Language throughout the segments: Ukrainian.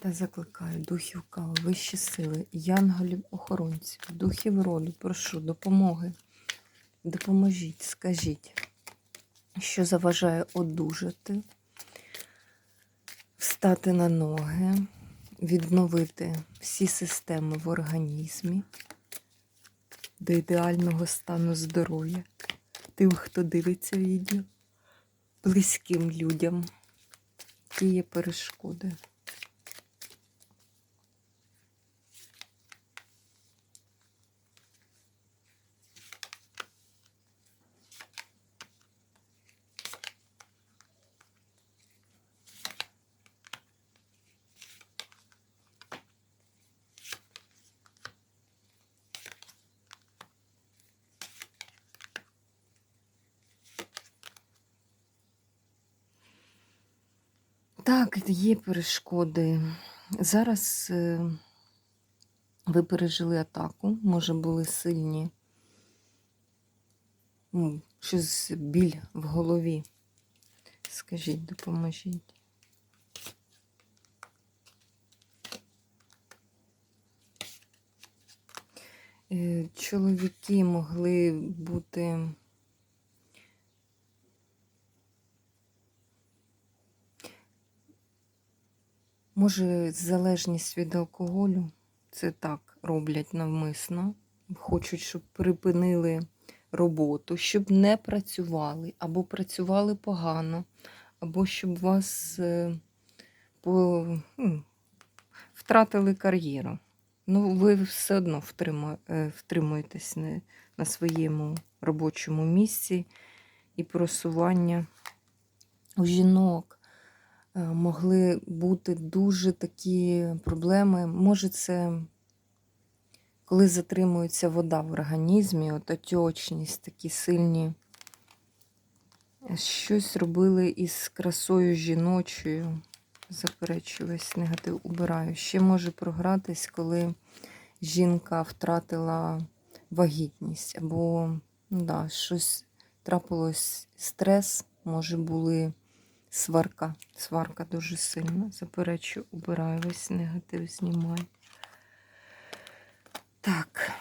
Та закликаю духів кави, вищі сили, янголів, охоронців, духів роду, прошу допомоги. Допоможіть, скажіть, що заважає одужати, встати на ноги, відновити всі системи в організмі до ідеального стану здоров'я тим, хто дивиться відео, близьким людям, які є перешкоди. Так, є перешкоди. Зараз е, ви пережили атаку, може були сильні, ну, щось біль в голові. Скажіть, допоможіть. Е, Чоловіки могли бути. Може, залежність від алкоголю, це так роблять навмисно. Хочуть, щоб припинили роботу, щоб не працювали, або працювали погано, або щоб вас е, по, ну, втратили кар'єру. Ну, ви все одно е, втримуєтесь на своєму робочому місці і просування у жінок. Е, могли бути дуже такі проблеми. Може, це коли затримується вода в організмі, от такі сильні. Щось робили із красою жіночою. Заперечую негатив убираю. Ще може програтись, коли жінка втратила вагітність, або ну, да, щось трапилось стрес, може були сварка. Сварка дуже сильна. Заперечу, убираю весь негатив, знімаю. Так.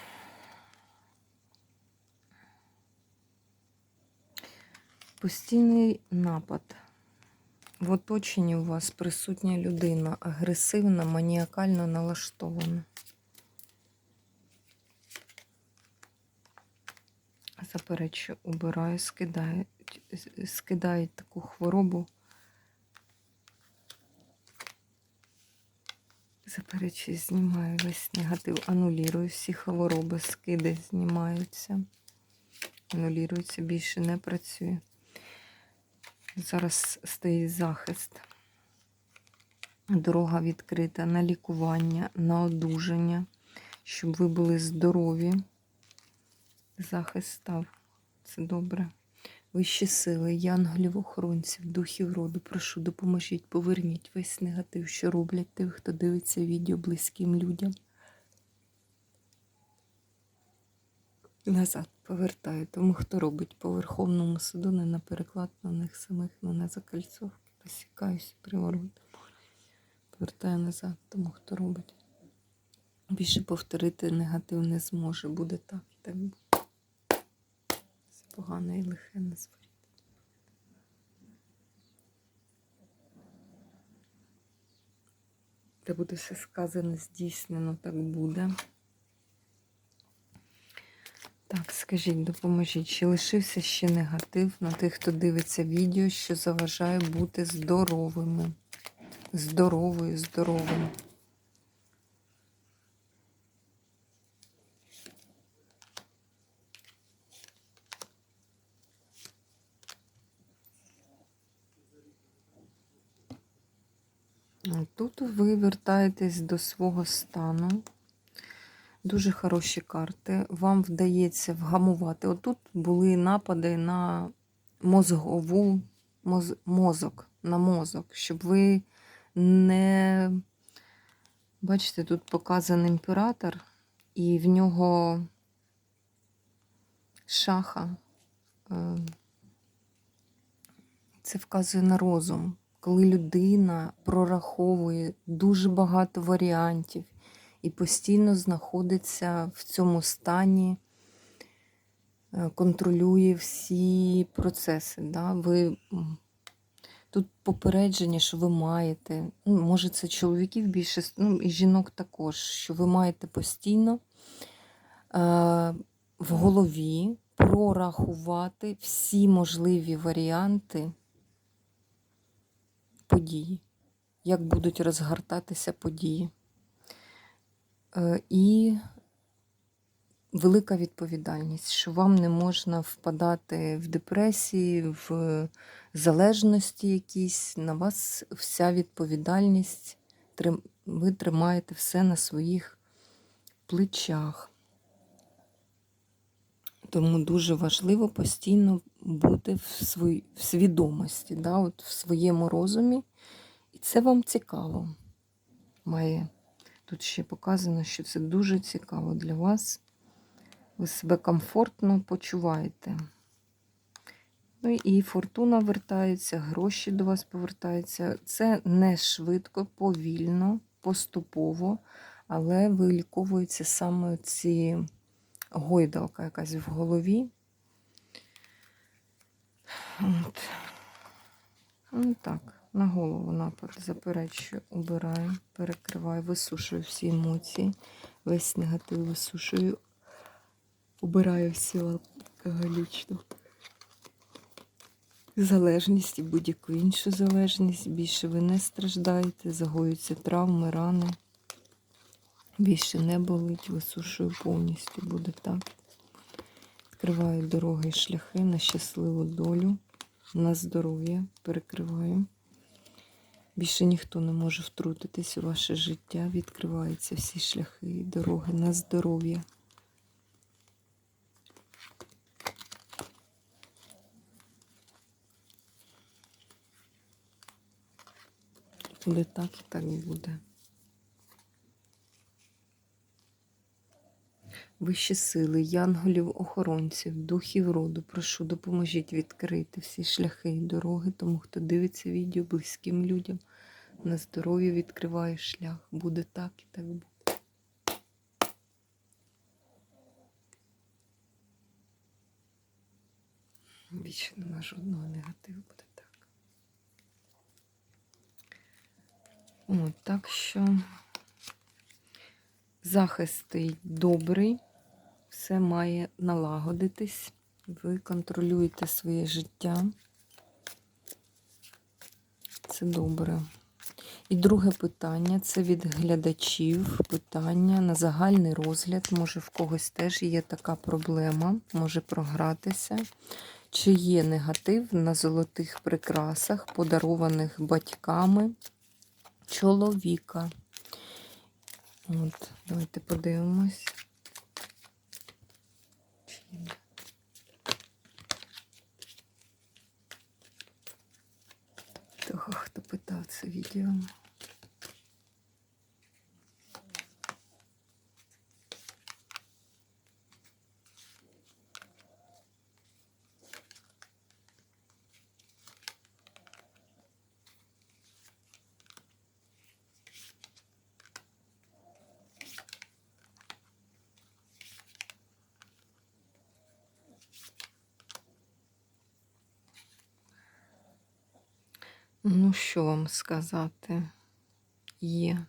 Постійний напад. В оточенні у вас присутня людина, агресивна, маніакально налаштована. Заперечу, убираю, скидають, скидають таку хворобу. Заперечую, знімаю весь негатив, анулірую, всі хвороби, скиди знімаються. Ануліруються, більше не працює. Зараз стоїть захист. Дорога відкрита на лікування, на одужання, щоб ви були здорові. Захист став. Це добре. Вищі сили, янголів, охоронців, духів роду, прошу, допоможіть, поверніть весь негатив, що роблять тих, хто дивиться відео близьким людям. Назад повертаю тому, хто робить по Верховному суду, не на переклад на них самих, не на закальцовки. Розсікаюся, приворот. Повертаю назад тому, хто робить. Більше повторити негатив не зможе. Буде так так буде. Погане і лихе не зворіть. Де буде все сказане, здійснено, так буде. Так, скажіть, допоможіть, чи лишився ще негатив на тих, хто дивиться відео, що заважає бути здоровими. Здоровою, здоровим. Тут ви вертаєтесь до свого стану. Дуже хороші карти. Вам вдається вгамувати. Отут були напади на мозгову моз, мозок, на мозок, щоб ви не. Бачите, тут показаний імператор, і в нього шаха. Е, Це вказує на розум, коли людина прораховує дуже багато варіантів і постійно знаходиться в цьому стані, е, контролює всі процеси. Да? Ви Тут попередження, що ви маєте, ну, може, це чоловіків більше, ну, і жінок також, що ви маєте постійно е, в голові прорахувати всі можливі варіанти події, як будуть розгортатися події. Е, і велика відповідальність, що вам не можна впадати в депресії, в залежності якісь. На вас вся відповідальність, ви тримаєте все на своїх плечах. Тому дуже важливо постійно бути в, свої, в свідомості, да, от в своєму розумі. І це вам цікаво. Має. Тут ще показано, що це дуже цікаво для вас. Ви себе комфортно почуваєте. Ну і фортуна вертається, гроші до вас повертаються. Це не швидко, повільно, поступово, але виліковуються саме ці гойдалка якась в голові. От. Ну так, на голову напад заперечую, убираю, перекриваю, висушую всі емоції, весь негатив висушую, убираю всі алкоголічну залежність і будь-яку іншу залежність. Більше ви не страждаєте, загоюються травми, рани. Більше не болить, висушую повністю, буде так. Відкриваю дороги і шляхи на щасливу долю, на здоров'я, перекриваю. Більше ніхто не може втрутитись у ваше життя. Відкриваються всі шляхи і дороги на здоров'я. Буде так і так буде. Вищі сили, янголів, охоронців, духів роду, прошу, допоможіть відкрити всі шляхи і дороги, тому хто дивиться відео близьким людям. На здоров'я відкриває шлях. Буде так і так буде. Більше нема жодного негативу, буде так. От, так що захист добрий, все має налагодитись. Ви контролюєте своє життя. Це добре. І друге питання це від глядачів. Питання на загальний розгляд. Може, в когось теж є така проблема, може програтися. Чи є негатив на золотих прикрасах, подарованих батьками чоловіка? От, давайте подивимось. Того, хто питав це відео. Ну, що вам сказати? Є.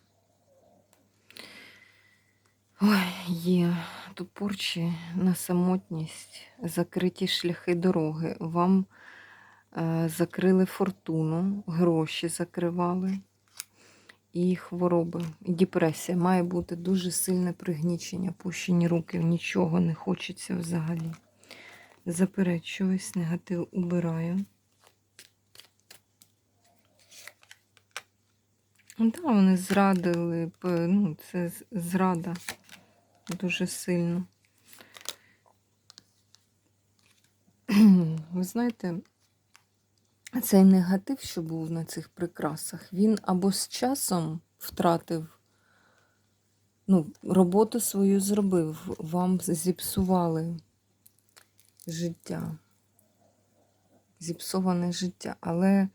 Ой, є тупорчі на самотність, закриті шляхи дороги. Вам е, закрили фортуну, гроші закривали і хвороби, і депресія. Має бути дуже сильне пригнічення, пущені руки, нічого не хочеться взагалі. Заперечуюсь, негатив убираю. Ну, Да, вони зрадили, ну, це зрада дуже сильно. Ви знаєте, цей негатив, що був на цих прикрасах, він або з часом втратив, ну, роботу свою зробив, вам зіпсували життя. Зіпсоване життя. Але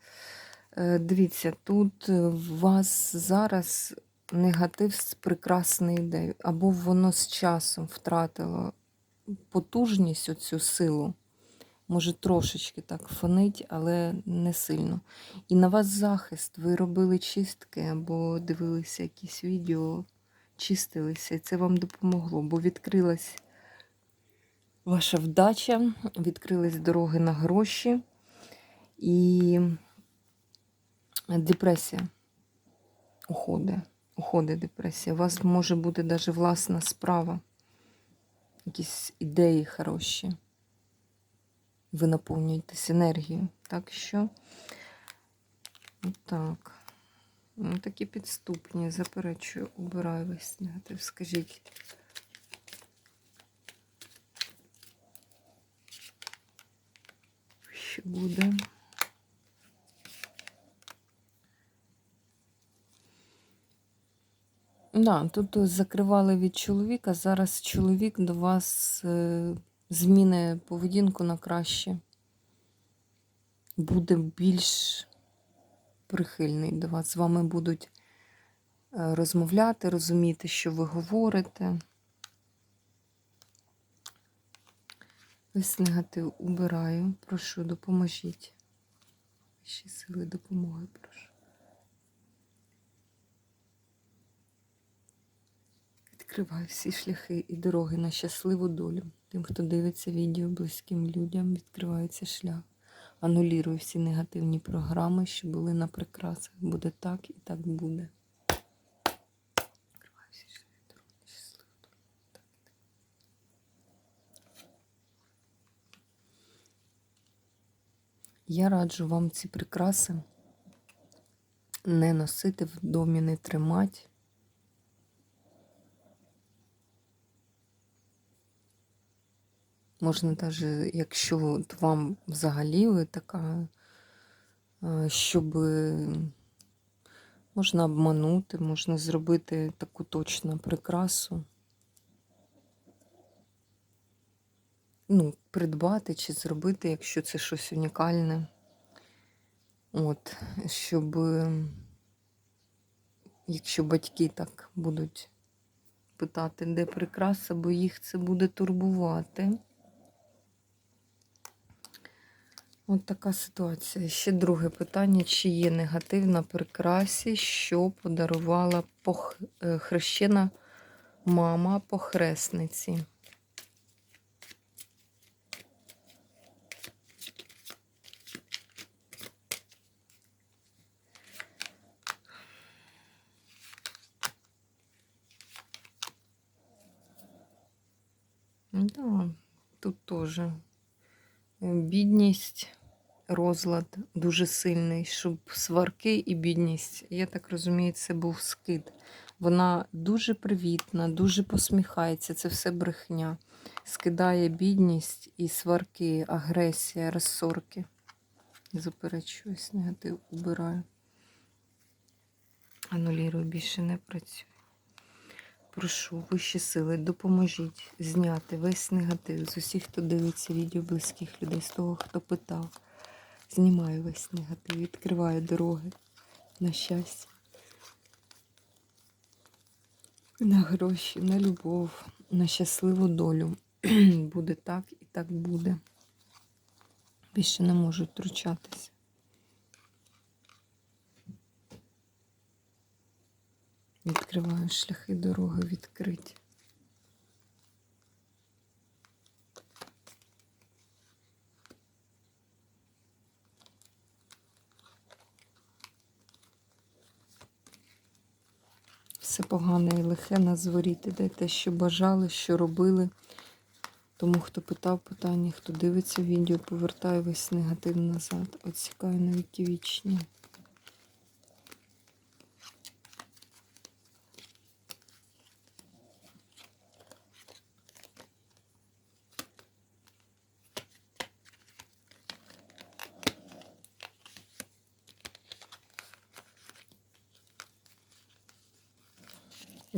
дивіться, тут е, в вас зараз негатив з прекрасною ідеєю, або воно з часом втратило потужність, оцю силу. Може, трошечки так фонить, але не сильно. І на вас захист. Ви робили чистки або дивилися якісь відео, чистилися, і це вам допомогло, бо відкрилась ваша вдача, відкрились дороги на гроші і депресія уходить. Уходить депресія. У вас може бути навіть власна справа, якісь ідеї хороші ви наповнюєтесь енергією. Так що, так. Ну, такі підступні, заперечую, убираю весь негатив. Скажіть. Що буде? Да, тут закривали від чоловіка. Зараз чоловік до вас е, зміни поведінку на краще. Буде більш прихильний до вас. З вами будуть е, розмовляти, розуміти, що ви говорите. Весь негатив убираю. Прошу, допоможіть. Ще сили допомоги, прошу. Відкриваю всі шляхи і дороги на щасливу долю. Тим, хто дивиться відео близьким людям, відкривається шлях. Анулірую всі негативні програми, що були на прикрасах. Буде так і так буде. Я раджу вам ці прикраси не носити в домі, не тримати. Можна навіть, якщо вам взагалі така, е, щоб можна обманути, можна зробити таку точно прикрасу. Ну, придбати чи зробити, якщо це щось унікальне. От, щоб, якщо батьки так будуть питати, де прикраса, бо їх це буде турбувати. От така ситуація. Ще друге питання: чи є негатив на прикрасі, що подарувала пох... е, хрещена мама похресниці? Да, тут теж е, бідність, розлад дуже сильний, щоб сварки і бідність. Я так розумію, це був скид. Вона дуже привітна, дуже посміхається, це все брехня. Скидає бідність і сварки, агресія, розсорки. Заперечуюсь, негатив убираю. Анулірую, більше не працюю. Прошу, вищі сили, допоможіть зняти весь негатив з усіх, хто дивиться відео близьких людей, з того, хто питав. Знімаю весь негатив, відкриваю дороги на щастя, на гроші, на любов, на щасливу долю. буде так і так буде. Більше не можуть втручатися. Відкриваю шляхи дороги відкриті. Все погане і лихе на зворіти. Дайте, що бажали, що робили. Тому, хто питав питання, хто дивиться відео, повертає весь негатив назад. Отсікаю на віки вічні.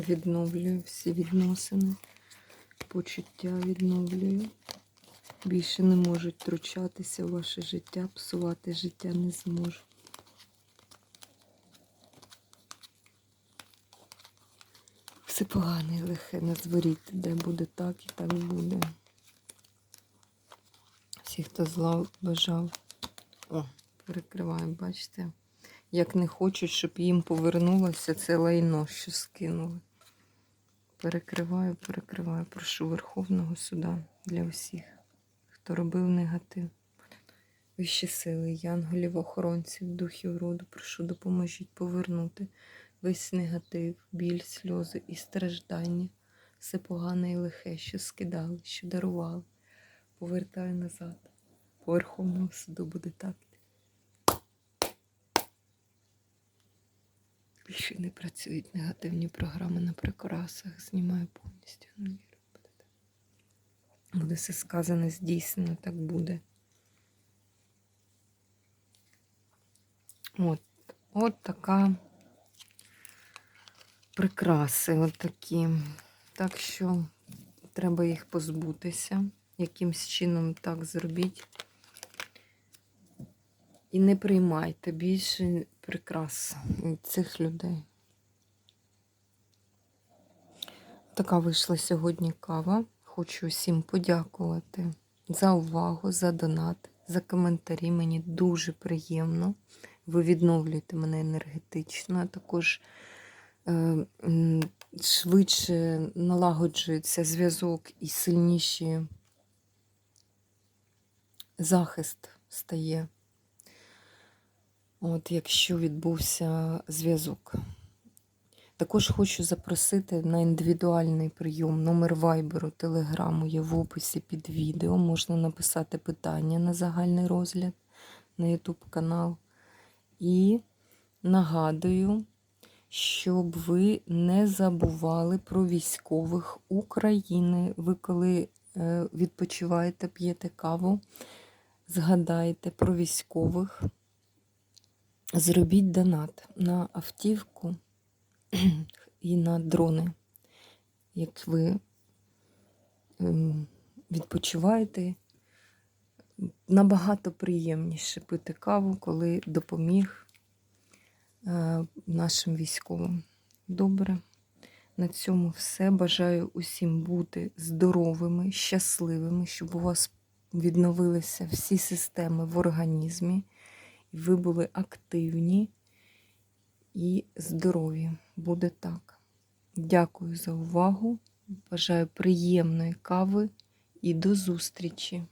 Відновлюю всі відносини, почуття відновлюю. Більше не можуть втручатися в ваше життя, псувати життя не зможу. Все погане і лихе на зворіт, де буде так і так буде. Всі, хто зла бажав. О, перекриваю, бачите? Як не хочуть, щоб їм повернулося це лайно, що скинули. Перекриваю, перекриваю. Прошу Верховного суда для всіх, хто робив негатив. Вищі сили, янголів, охоронців, духів роду, прошу, допоможіть повернути весь негатив, біль, сльози і страждання, все погане і лихе, що скидали, що дарували. Повертаю назад. По Верховному суду буде так. Більше не працюють негативні програми на прикрасах. Знімаю повністю. Не вірю. Буде так. Буде все сказане, здійснено, так буде. От, от така прикраси, от такі. Так що треба їх позбутися. Якимсь чином так зробіть. І не приймайте більше прикрас від цих людей. Така вийшла сьогодні кава. Хочу всім подякувати за увагу, за донат, за коментарі. Мені дуже приємно. Ви відновлюєте мене енергетично, а також е, швидше налагоджується зв'язок і сильніші захист стає. От якщо відбувся зв'язок. Також хочу запросити на індивідуальний прийом. Номер вайберу, телеграму є в описі під відео. Можна написати питання на загальний розгляд на YouTube канал. І нагадую, щоб ви не забували про військових України. Ви коли е, відпочиваєте, п'єте каву, згадайте про військових. Зробіть донат на автівку і на дрони. Як ви ем, відпочиваєте, набагато приємніше пити каву, коли допоміг е, нашим військовим. Добре. На цьому все. Бажаю усім бути здоровими, щасливими, щоб у вас відновилися всі системи в організмі ви були активні і здорові. Буде так. Дякую за увагу. Бажаю приємної кави і до зустрічі!